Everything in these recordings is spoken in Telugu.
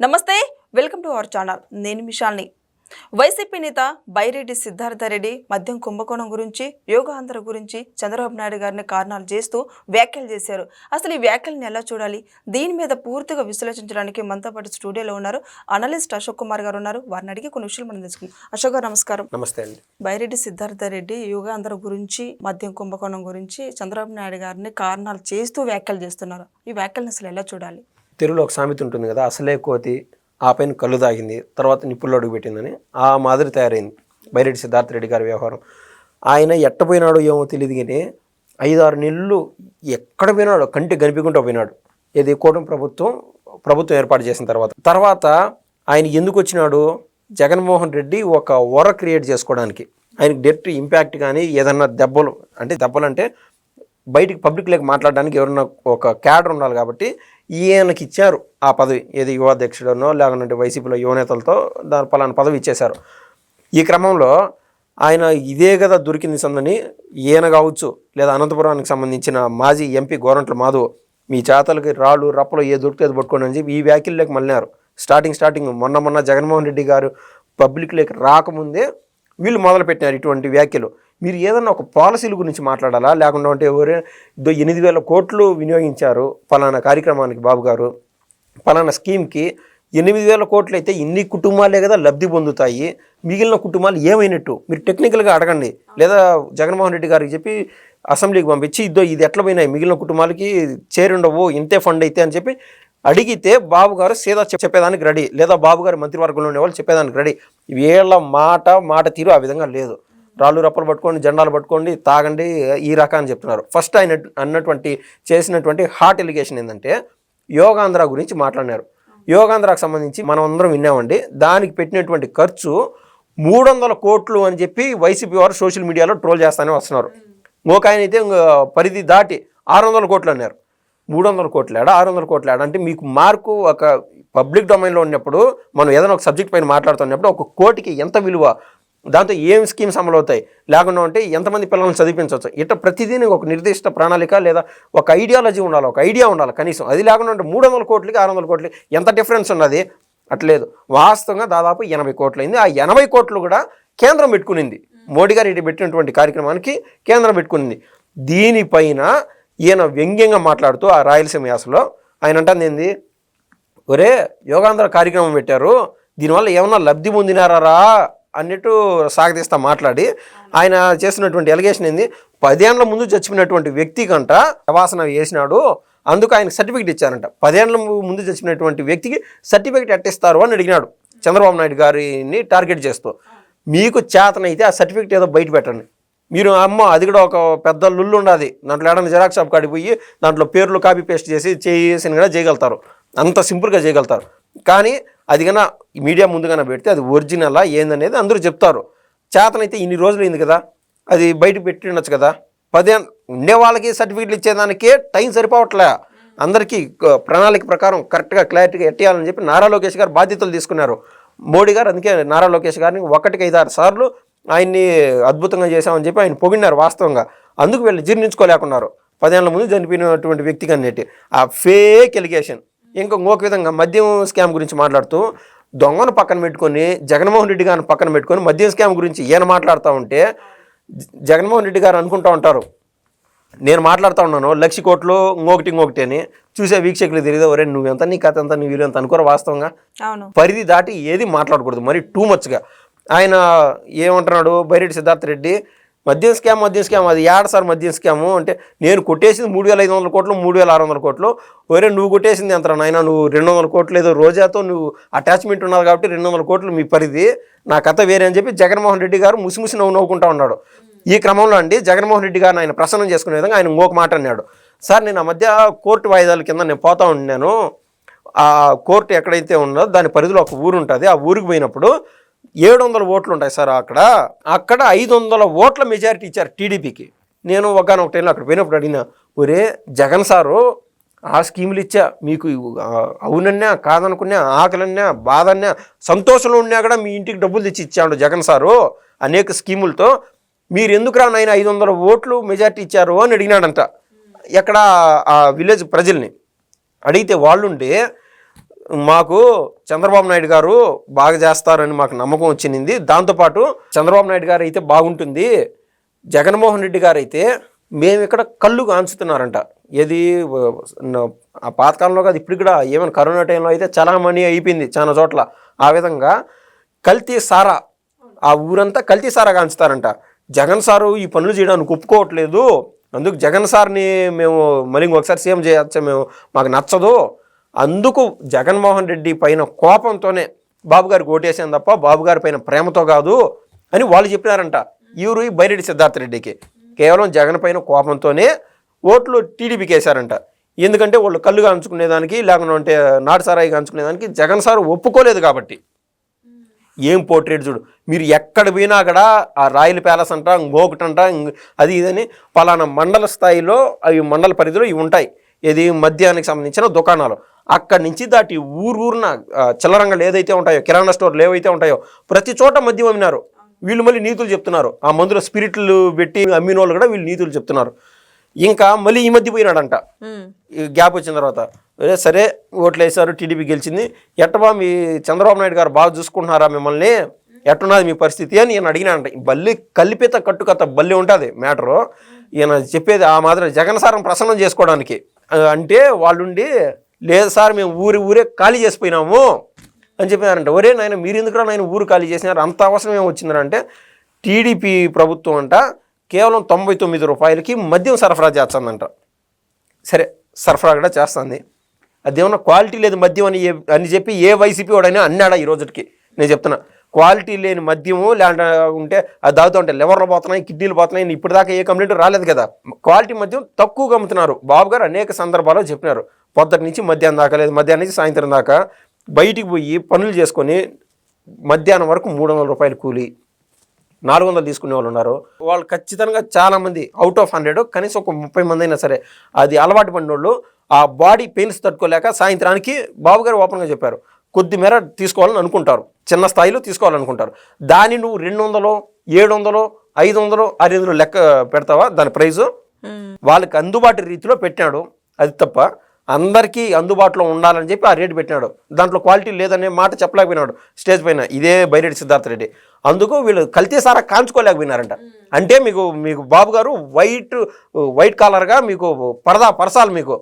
నమస్తే వెల్కమ్ టు అవర్ ఛానల్. నేను మిషాల్ని వైసీపీ నేత బైరెడ్డి సిద్ధార్థ రెడ్డి మద్యం కుంభకోణం గురించి యోగాంధ్ర గురించి చంద్రబాబు నాయుడు గారిని కారణాలు చేస్తూ వ్యాఖ్యలు చేశారు. అసలు ఈ వ్యాఖ్యలను ఎలా చూడాలి? దీని మీద పూర్తిగా విశ్లేషించడానికి మనతో పాటు స్టూడియోలో ఉన్నారు అనలిస్ట్ అశోక్ కుమార్ గారు ఉన్నారు. వారిని అడిగి కొన్ని విషయాలు మనం తెలుసుకుందాం. అశోక్ గారు నమస్కారం. నమస్తే అండి. బైరెడ్డి సిద్ధార్థ రెడ్డి యోగాంధ్ర గురించి మద్యం కుంభకోణం గురించి చంద్రబాబు నాయుడు గారిని కారణాలు చేస్తూ వ్యాఖ్యలు చేస్తున్నారు. ఈ వ్యాఖ్యలను అసలు ఎలా చూడాలి? తెలుగులో ఒక సామెత ఉంటుంది కదా అసలే కోతి ఆ పైన కళ్ళు తాగింది తర్వాత నిప్పుల్లో అడుగు పెట్టిందని ఆ మాదిరి తయారైంది బైరెడ్డి సిద్ధార్థ రెడ్డి గారి వ్యవహారం. ఆయన ఎట్టపోయినాడో ఏమో తెలియదు కానీ ఐదారు నెలలు ఎక్కడ పోయినాడో కంటి కనిపించుకుంటూ పోయినాడు. ఇది కూటమి ప్రభుత్వం ప్రభుత్వం ఏర్పాటు చేసిన తర్వాత. తర్వాత ఆయన ఎందుకు వచ్చినాడు? జగన్మోహన్ రెడ్డి ఒక వర క్రియేట్ చేసుకోవడానికి. ఆయనకి డెట్ ఇంపాక్ట్ కానీ ఏదన్నా దెబ్బలు అంటే దెబ్బలు అంటే బయటికి పబ్లిక్లోకి మాట్లాడడానికి ఎవరన్నా ఒక క్యాడర్ ఉండాలి కాబట్టి ఈయనకి ఇచ్చారు ఆ పదవి. ఏది యువాధ్యక్షుడనో లేకుంటే వైసీపీలో యువనేతలతో దాని పలానా పదవి ఇచ్చేశారు. ఈ క్రమంలో ఆయన ఇదే కదా దొరికింది సందని ఈయన కావచ్చు లేదా అనంతపురానికి సంబంధించిన మాజీ ఎంపీ గోరంట్ల మాధవ్ మీ చేతలకి రాళ్ళు రప్పలు ఏ దొరికితే అది పట్టుకోండి అని చెప్పి ఈ వ్యాఖ్యల్లోకి మళ్ళినారు. స్టార్టింగ్ స్టార్టింగ్ మొన్న మొన్న జగన్మోహన్ రెడ్డి గారు పబ్లిక్లోకి రాకముందే వీళ్ళు మొదలుపెట్టినారు ఇటువంటి వ్యాఖ్యలు. మీరు ఏదన్నా ఒక పాలసీల గురించి మాట్లాడాలా? లేకుండా అంటే ఎవరే ఎనిమిది వేల కోట్లు వినియోగించారు ఫలానా కార్యక్రమానికి బాబు గారు. ఫలానా స్కీమ్కి ఎనిమిది వేల కోట్లు అయితే ఇన్ని కుటుంబాలే కదా లబ్ధి పొందుతాయి. మిగిలిన కుటుంబాలు ఏమైనట్టు? మీరు టెక్నికల్గా అడగండి. లేదా జగన్మోహన్ రెడ్డి గారికి చెప్పి అసెంబ్లీకి పంపించి ఇదో ఇది ఎట్లా పోయినాయి? మిగిలిన కుటుంబాలకి చేరుండవు ఇంతే ఫండ్ అయితే అని చెప్పి అడిగితే బాబు గారు సీదా చెప్పేదానికి రెడీ. లేదా బాబు గారు మంత్రివర్గంలో ఉండేవాళ్ళు చెప్పేదానికి రెడీ. వీళ్ళ మాట మాట తీరు ఆ విధంగా లేదు. రాళ్ళు రప్పలు పట్టుకోండి జెండాలు పట్టుకోండి తాగండి ఈ రకాన్ని చెప్తున్నారు. ఫస్ట్ ఆయన అన్నటువంటి చేసినటువంటి హార్ట్ ఎలిగేషన్ ఏంటంటే యోగాంధ్ర గురించి మాట్లాడినారు. యోగాంధ్రకు సంబంధించి మనం అందరం విన్నామండి. దానికి పెట్టినటువంటి ఖర్చు మూడు వందల కోట్లు అని చెప్పి వైసీపీ వారు సోషల్ మీడియాలో ట్రోల్ చేస్తానే వస్తున్నారు. ఒక ఆయన అయితే పరిధి దాటి ఆరు వందల కోట్లు అన్నారు. మూడు వందల కోట్లు ఏడా ఆరు వందల కోట్లు ఏడా అంటే మీకు మార్కు ఒక పబ్లిక్ డొమైన్లో ఉన్నప్పుడు మనం ఏదైనా ఒక సబ్జెక్ట్ పైన మాట్లాడుతున్నప్పుడు ఒక కోటికి ఎంత విలువ దాంతో ఏం స్కీమ్స్ అమలు అవుతాయి లేకుండా ఉంటే ఎంతమంది పిల్లల్ని చదివించవచ్చు? ఇట్లా ప్రతిదీ ఒక నిర్దిష్ట ప్రణాళిక లేదా ఒక ఐడియాలజీ ఉండాలి ఒక ఐడియా ఉండాలి కనీసం. అది లేకుండా ఉంటే మూడు వందల కోట్లకి ఆరు వందల కోట్లకి ఎంత డిఫరెన్స్ ఉన్నది? అట్లేదు. వాస్తవంగా దాదాపు ఎనభై కోట్లు అయింది ఆ ఎనభై కోట్లు కూడా కేంద్రం పెట్టుకునింది. మోడీ గారు ఇటు పెట్టినటువంటి కార్యక్రమానికి కేంద్రం పెట్టుకునింది. దీనిపైన ఈయన వ్యంగ్యంగా మాట్లాడుతూ ఆ రాయలసీమ యాసలో ఆయన అంటుంది ఏంది? ఒరే యోగాంధ్ర కార్యక్రమం పెట్టారు. దీనివల్ల ఏమన్నా లబ్ధి పొందినారా అన్నట్టు సాగదీస్తా మాట్లాడి ఆయన చేసినటువంటి ఎలిగేషన్ ఏంది? పదేళ్ళ ముందు చచ్చిపోయినటువంటి వ్యక్తి కంట వాసన వేసినాడు అందుకు ఆయన సర్టిఫికేట్ ఇచ్చారంట. పదేళ్ళ ముందు చచ్చిపోయినటువంటి వ్యక్తికి సర్టిఫికేట్ ఎట్టిస్తారు అని అడిగినాడు చంద్రబాబు నాయుడు గారిని టార్గెట్ చేస్తూ. మీకు చేతనైతే ఆ సర్టిఫికేట్ ఏదో బయట పెట్టండి. మీరు అమ్మ అది కూడా ఒక పెద్ద లుల్లు ఉండదు. దాంట్లో ఏడన్నా జిరాక్స్ షాప్ కాడికి పోయి దాంట్లో పేర్లు కాపీ పేస్ట్ చేసి చేసిన కూడా చేయగలుగుతారు. అంత సింపుల్గా చేయగలుగుతారు. కానీ అది కన్నా మీడియా ముందుగానే పెడితే అది ఒరిజినలా ఏందనేది అందరూ చెప్తారు. చేతనైతే ఇన్ని రోజులు అయింది కదా అది బయట పెట్టి ఉండొచ్చు కదా. పదే ఉండే వాళ్ళకి సర్టిఫికెట్లు ఇచ్చేదానికే టైం సరిపోవట్లే. అందరికీ ప్రణాళిక ప్రకారం కరెక్ట్గా క్లారిటీగా ఎట్టేయాలని చెప్పి నారా లోకేష్ గారు బాధ్యతలు తీసుకున్నారు. మోడీ గారు అందుకే నారా లోకేష్ గారిని ఒకటికి ఐదారు సార్లు ఆయన్ని అద్భుతంగా చేశామని చెప్పి ఆయన పొగిడినారు వాస్తవంగా. అందుకు వీళ్ళు జీర్ణించుకోలేకున్నారు. పదేళ్ళ ముందు చనిపోయినటువంటి వ్యక్తికి అన్నట్టు ఆ ఫేక్ ఎలిగేషన్. ఇంకొక విధంగా మద్యం స్కామ్ గురించి మాట్లాడుతూ దొంగను పక్కన పెట్టుకొని జగన్మోహన్ రెడ్డి గారిని పక్కన పెట్టుకొని మద్యం స్కామ్ గురించి ఈయన మాట్లాడుతూ ఉంటే జగన్మోహన్ రెడ్డి గారు అనుకుంటూ ఉంటారు. నేను మాట్లాడుతూ ఉన్నాను లక్ష కోట్లు ఇంకొకటి ఇంకొకటి అని చూసే వీక్షకులు తెలియదు ఒరే నువ్వెంత నీ కథ ఎంత నీ వీరు ఎంత అనుకోరు వాస్తవంగా? పరిధి దాటి ఏది మాట్లాడకూడదు మరి టూ మచ్గా. ఆయన ఏమంటున్నాడు బైరెడ్డి సిద్ధార్థ రెడ్డి మద్యం స్కామ్ మద్యం స్కామ్ అది ఏడ సార్ మద్యం స్కాము? అంటే నేను కొట్టేసింది మూడు వేల ఐదు వందల కోట్లు మూడు వేల ఆరు వందల కోట్లు. ఒరే నువ్వు కొట్టేసింది ఎంత నాయన? నువ్వు రెండు వందల కోట్లు ఏదో రోజాతో నువ్వు అటాచ్మెంట్ ఉన్నది కాబట్టి రెండు వందల కోట్లు మీ పరిధి. నా కథ వేరే అని చెప్పి జగన్మోహన్ రెడ్డి గారు ముసిముసి నవ్వు నవ్వుకుంటా ఉన్నాడు. ఈ క్రమంలో అండి జగన్మోహన్ రెడ్డి గారిని ఆయన ప్రసన్నం చేసుకునే విధంగా ఆయన ఇంకొక మాట అన్నాడు. సార్ నేను ఆ మధ్య కోర్టు వాయిదాల కింద నేను పోతా ఉన్నాను. ఆ కోర్టు ఎక్కడైతే ఉన్నదో దాని పరిధిలో ఒక ఊరు ఉంటుంది. ఆ ఊరికి పోయినప్పుడు ఏడు వందల ఓట్లు ఉంటాయి సార్ అక్కడ. అక్కడ ఐదు వందల ఓట్ల మెజారిటీ ఇచ్చారు టీడీపీకి. నేను ఒకనొక టైంలో అక్కడ పోయినప్పుడు అడిగిన ఒరే జగన్ సారు ఆ స్కీములు ఇచ్చా మీకు అవునన్నా కాదనుకున్నా ఆకలన్నా బాధన్నా సంతోషంలో ఉన్నా కూడా మీ ఇంటికి డబ్బులు తెచ్చి ఇచ్చాడు జగన్ సారు అనేక స్కీములతో. మీరు ఎందుకు రా ఐదు వందల ఓట్లు మెజారిటీ ఇచ్చారు? అని అడిగినాడంట. ఎక్కడ ఆ విలేజ్ ప్రజల్ని. అడిగితే వాళ్ళుండి మాకు చంద్రబాబు నాయుడు గారు బాగా చేస్తారని మాకు నమ్మకం వచ్చింది. దాంతోపాటు చంద్రబాబు నాయుడు గారు అయితే బాగుంటుంది. జగన్మోహన్ రెడ్డి గారు అయితే మేము ఇక్కడ కళ్ళు కాంచుతున్నారంట. ఏది ఆ పాతకాలంలో కాదు ఇప్పుడు కూడా ఏమైనా కరోనా టైంలో అయితే చలామణి అయిపోయింది చాలా చోట్ల. ఆ విధంగా కల్తీ సారా ఆ ఊరంతా కల్తీ సారా కాంచుతారంట. జగన్ సారు ఈ పనులు చేయడానికి ఒప్పుకోవట్లేదు. అందుకు జగన్ సార్ని మేము మళ్ళీ ఇంకొకసారి సీఎం చేయొచ్చా మేము మాకు నచ్చదు. అందుకు జగన్మోహన్ రెడ్డి పైన కోపంతోనే బాబు గారికి ఓటేసాను తప్ప బాబు గారి పైన ప్రేమతో కాదు అని వాళ్ళు చెప్పినారంట. ఈరు ఈ బైరెడ్డి సిద్ధార్థ రెడ్డికి. కేవలం జగన్ పైన కోపంతోనే ఓట్లు టీడీపీకి వేశారంట. ఎందుకంటే వాళ్ళు కళ్ళుగా అంచుకునేదానికి లేకుంటే నాటి సారాయిగా అంచుకునేదానికి జగన్ సార్ ఒప్పుకోలేదు కాబట్టి. ఏం పోర్ట్రేట్ చూడు. మీరు ఎక్కడ పోయినా అక్కడ ఆ రాయల్ ప్యాలెస్ అంట ఇంకొకటంట ఇంక- అది ఇదని పలానా మండల స్థాయిలో అవి మండల పరిధిలో ఇవి ఉంటాయి. ఇది మద్యానికి సంబంధించిన దుకాణాలు. అక్కడి నుంచి దాటి ఊరు ఊరున చిల్లరంగలు ఏదైతే ఉంటాయో కిరాణా స్టోర్లు ఏవైతే ఉంటాయో ప్రతి చోట మద్యం అమ్మినారు. వీళ్ళు మళ్ళీ నీతులు చెప్తున్నారు. ఆ మందులో స్పిరిట్లు పెట్టి అమ్మిన వాళ్ళు కూడా వీళ్ళు నీతులు చెప్తున్నారు. ఇంకా మళ్ళీ ఈ మధ్య పోయినాడంట. గ్యాప్ వచ్చిన తర్వాత "ఏ, సరే ఓట్లు వేశారు టీడీపీ గెలిచింది. ఎట్టబా మీ చంద్రబాబు నాయుడు గారు బాగా చూసుకుంటున్నారా మిమ్మల్ని? ఎట్టున్నది మీ పరిస్థితి? అని ఈయన అడిగినాడంట. ఈ బల్లి కల్పిత కట్టుకథ బల్లి ఉంటుంది మ్యాటరు. ఈయన చెప్పేది ఆ మాత్రం జగన్ సారం ప్రసన్నం చేసుకోవడానికి. అంటే వాళ్ళుండి లేదు సార్ మేము ఊరి ఊరే ఖాళీ చేసిపోయినాము అని చెప్పినారంట. ఒరే నాయన మీరు ఎందుకు నాయన ఊరు ఖాళీ చేసినారు? అంత అవసరం ఏం వచ్చిందంటే టీడీపీ ప్రభుత్వం అంట కేవలం తొంభై తొమ్మిది రూపాయలకి మద్యం సరఫరా చేస్తుందంట. సరే సరఫరా కూడా చేస్తుంది. అదేమన్నా క్వాలిటీ లేదు మద్యం అని అని చెప్పి ఏ వైసీపీ వాడైనా అన్నాడా ఈ రోజుకి నేను చెప్తున్నా క్వాలిటీ లేని మద్యము లేదంటే ఉంటే అది తాగుతూ ఉంటే లివర్లు పోతున్నాయి కిడ్నీలు పోతున్నాయి ఇప్పటిదాకా ఏ కంప్లైంట్ రాలేదు కదా. క్వాలిటీ మద్యం తక్కువగా అమ్ముతున్నారు. బాబు గారు అనేక సందర్భాల్లో చెప్పినారు. పొద్దుటి నుంచి మధ్యాహ్నం దాకా లేదు. మధ్యాహ్నం నుంచి సాయంత్రం దాకా బయటికి పోయి పనులు చేసుకొని మధ్యాహ్నం వరకు మూడు వందల రూపాయలు కూలి నాలుగు వందలు తీసుకునే వాళ్ళు ఉన్నారు. వాళ్ళు ఖచ్చితంగా చాలా మంది అవుట్ ఆఫ్ హండ్రెడ్ కనీసం ఒక ముప్పై మంది అయినా సరే అది అలవాటు పడిన వాళ్ళు ఆ బాడీ పెయిన్స్ తట్టుకోలేక సాయంత్రానికి బాబు గారు ఓపెన్గా చెప్పారు. కొద్ది మేర తీసుకోవాలని అనుకుంటారు. చిన్న స్థాయిలో తీసుకోవాలనుకుంటారు. దాన్ని నువ్వు రెండు వందలు ఏడు వందలు ఐదు వందలు ఆరు వందలు లెక్క పెడతావా? దాని ప్రైజు. వాళ్ళకి అందుబాటు రీతిలో పెట్టినాడు. అది తప్ప అందరికీ అందుబాటులో ఉండాలని చెప్పి ఆ రేటు పెట్టినాడు. దాంట్లో క్వాలిటీ లేదనే మాట చెప్పలేకపోయినాడు స్టేజ్ పైన. ఇదే బైరెడ్డి సిద్ధార్థ రెడ్డి. అందుకు వీళ్ళు కల్తీ సారా కాంచుకోలేకపోయినారంట. అంటే మీకు మీకు బాబు గారు వైట్ వైట్ కాలర్గా మీకు పరదా పరసాలు మీకు.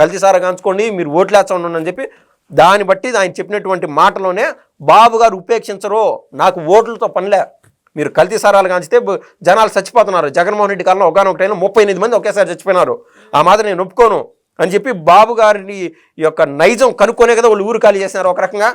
కల్తీ సారా కాంచుకోండి మీరు ఓట్లేచ్చండి అని చెప్పి దాన్ని బట్టి ఆయన చెప్పినటువంటి మాటలోనే బాబు గారు ఉపేక్షించరు నాకు ఓట్లతో పనిలే మీరు కల్తీ సారాలు కాంచితే జనాలు చచ్చిపోతున్నారు. జగన్మోహన్ రెడ్డి కాలంలో ఒకనొక టైంలో ముప్పై ఎనిమిది మంది ఒకేసారి చచ్చిపోయినారు. ఆ మాదిరి నేను ఒప్పుకోను. అని చెప్పి బాబు గారిని యొక్క నైజం కనుక్కొనే కదా వాళ్ళు ఊరు ఖాళీ చేసినారు ఒక రకంగా.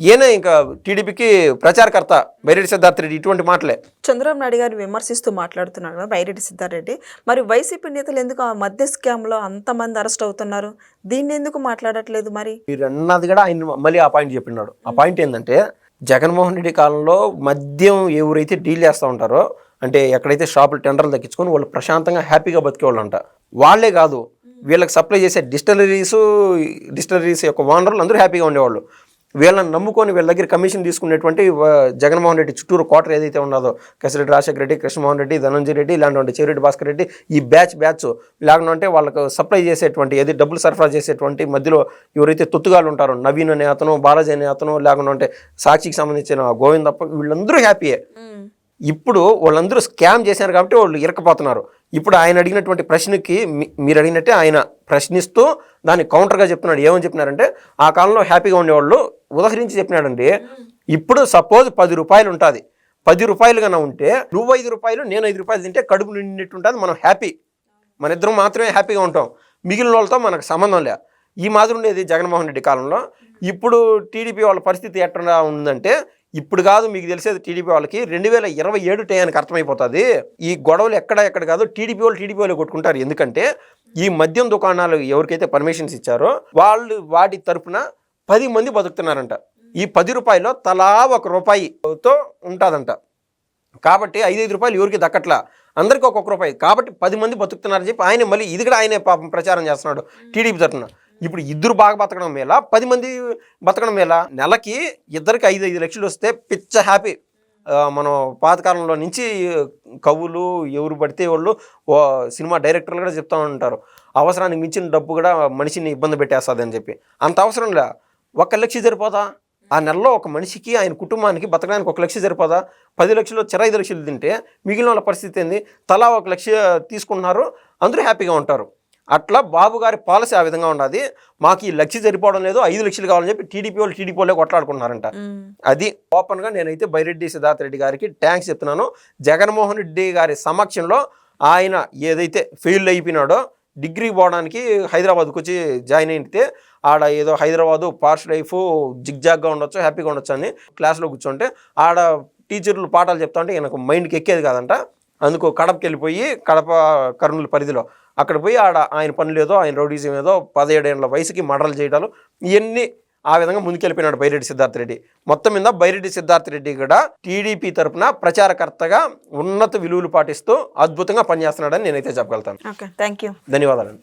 ఈయన ఇంకా టీడీపీకి ప్రచారకర్త బైరెడ్డి సిద్ధార్థ రెడ్డి ఇటువంటి మాటలే. చంద్రబాబు నాయుడు గారిని విమర్శిస్తూ మాట్లాడుతున్నాడు కదా బైరెడ్డి సిద్ధారెడ్డి. మరి వైసీపీ నేతలు ఎందుకు ఆ మధ్య స్కామ్లో అంతమంది అరెస్ట్ అవుతున్నారు? దీన్ని ఎందుకు మాట్లాడట్లేదు మరి? మీరు అన్నది కూడా ఆయన మళ్ళీ ఆ పాయింట్ చెప్పినాడు. ఆ పాయింట్ ఏంటంటే జగన్మోహన్ రెడ్డి కాలంలో మద్యం ఎవరైతే డీల్ చేస్తూ ఉంటారో అంటే ఎక్కడైతే షాపులు టెండర్లు దక్కించుకొని వాళ్ళు ప్రశాంతంగా హ్యాపీగా బతికేవాళ్ళు అంట వాళ్ళే కాదు వీళ్ళకి సప్లై చేసే డిస్టలరీస్ డిస్టలరీస్ యొక్క ఓనర్లు అందరూ హ్యాపీగా ఉండేవాళ్ళు. వీళ్ళని నమ్ముకొని వీళ్ళ దగ్గర కమిషన్ తీసుకునేటువంటి జగన్మోహన్ రెడ్డి చుట్టూరు క్వార్టర్ ఏదైతే ఉన్నదో కసిరెడ్డి రాజశేఖర రెడ్డి కృష్ణమోహన్ రెడ్డి ధనంజయ రెడ్డి ఇలాంటి చెవిరెడ్డి భాస్కర్ రెడ్డి ఈ బ్యాచ్ బ్యాచ్ లేకుంటే వాళ్ళకు సప్లై చేసేటువంటి ఏది డబ్బులు సరఫరా చేసేటువంటి మధ్యలో ఎవరైతే తొత్తుగాలు ఉంటారో నవీన్ అనే అతను బాలాజీ అనే అతను లేకుంటే సాక్షికి సంబంధించిన గోవిందప్ప వీళ్ళందరూ హ్యాపీయే. ఇప్పుడు వాళ్ళందరూ స్కామ్ చేశారు కాబట్టి వాళ్ళు ఇరకపోతున్నారు ఇప్పుడు ఆయన అడిగినటువంటి ప్రశ్నకి మీ- మీరు అడిగినట్టే ఆయన ప్రశ్నిస్తూ దాన్ని కౌంటర్గా చెప్తున్నాడు. ఏమని చెప్పినారంటే ఆ కాలంలో హ్యాపీగా ఉండేవాళ్ళు ఉదహరించి చెప్పినాడండి ఇప్పుడు సపోజ్ పది రూపాయలు ఉంటుంది. పది రూపాయలు కన్నా ఉంటే నువ్వు ఐదు రూపాయలు నేను ఐదు రూపాయలు తింటే కడుపు నిండినట్టు ఉంటుంది మనం హ్యాపీ. మన ఇద్దరం మాత్రమే హ్యాపీగా ఉంటాం. మిగిలిన వాళ్ళతో మనకు సంబంధం లే. ఈ మాదిరి ఉండేది జగన్మోహన్ రెడ్డి కాలంలో. ఇప్పుడు టీడీపీ వాళ్ళ పరిస్థితి ఎట్లా ఉందంటే ఇప్పుడు కాదు మీకు తెలిసేది టీడీపీ వాళ్ళకి రెండు వేల ఇరవై ఏడు టయానికి అర్థమైపోతుంది. ఈ గొడవలు ఎక్కడ ఎక్కడ కాదు టీడీపీ వాళ్ళు టీడీపీ వాళ్ళు కొట్టుకుంటారు. ఎందుకంటే ఈ మద్యం దుకాణాలు ఎవరికైతే పర్మిషన్స్ ఇచ్చారో వాళ్ళు వాటి తరపున పది మంది బతుకుతున్నారంట. ఈ పది రూపాయలు తలా ఒక రూపాయితో ఉంటుందంట. కాబట్టి ఐదైదు రూపాయలు ఎవరికి దక్కట్లా? అందరికీ ఒక్కొక్క రూపాయి. కాబట్టి పది మంది బతుకుతున్నారని చెప్పి ఆయన మళ్ళీ ఇది కూడా ఆయనే పాపం ప్రచారం చేస్తున్నాడు టీడీపీ తరఫున ఇప్పుడు ఇద్దరు బాగా బతకడం మేళ పది మంది బతకడం మేళ నెలకి ఇద్దరికి ఐదు ఐదు లక్షలు వస్తే పిచ్చ హ్యాపీ. మనం పాతకాలంలో నుంచి కవులు ఎవరు పడితే వాళ్ళు ఓ సినిమా డైరెక్టర్లు కూడా చెప్తా ఉంటారు. అవసరానికి మించిన డబ్బు కూడా మనిషిని ఇబ్బంది పెట్టేస్తుంది అని చెప్పి. అంత అవసరం లే. ఒక లక్ష సరిపోదా? ఆ నెలలో ఒక మనిషికి ఆయన కుటుంబానికి బతకడానికి ఒక లక్ష సరిపోదా? పది లక్షలు చెర ఐదు లక్షలు తింటే మిగిలిన వాళ్ళ పరిస్థితి ఏంది? తలా ఒక లక్ష తీసుకుంటున్నారు అందరూ హ్యాపీగా ఉంటారు. అట్లా బాబు గారి పాలసీ ఆ విధంగా ఉన్నది మాకు ఈ లక్ష సరిపోవడం లేదు ఐదు లక్షలు కావాలని చెప్పి టీడీపీ వాళ్ళు టీడీపీ వాళ్ళే కొట్లాడుకుంటున్నారంట. అది ఓపెన్గా నేనైతే బైరెడ్డి సిద్ధార్థ రెడ్డి గారికి ట్యాంక్స్ చెప్తున్నాను. జగన్మోహన్ రెడ్డి గారి సమక్షంలో ఆయన ఏదైతే ఫెయిల్ అయిపోయినాడో డిగ్రీ పోవడానికి హైదరాబాద్కి వచ్చి జాయిన్ అయితే ఆడ ఏదో హైదరాబాదు పార్ష్ లైఫ్ జిగ్జాగ్గా ఉండొచ్చు హ్యాపీగా ఉండొచ్చు అని క్లాస్లో కూర్చుంటే ఆడ టీచర్లు పాఠాలు చెప్తా ఉంటే ఈయనకు మైండ్కి ఎక్కేది కాదంట. అందుకు కడపకి వెళ్ళిపోయి కడప కర్నూలు పరిధిలో. అక్కడ పోయి ఆడ ఆయన పనులు ఏదో ఆయన రౌడీజం ఏదో పదిహేడేళ్ళ వయసుకి మర్డర్లు చేయడాలు ఇవన్నీ ఆ విధంగా ముందుకెళ్ళిపోయినాడు బైరెడ్డి సిద్ధార్థ రెడ్డి మొత్తం మీద బైరెడ్డి సిద్ధార్థ రెడ్డి కూడా టీడీపీ తరపున ప్రచారకర్తగా ఉన్నత విలువలు పాటిస్తూ అద్భుతంగా పనిచేస్తున్నాడని నేనైతే చెప్పగలుగుతాను. ఓకే థ్యాంక్ యూ ధన్యవాదాలు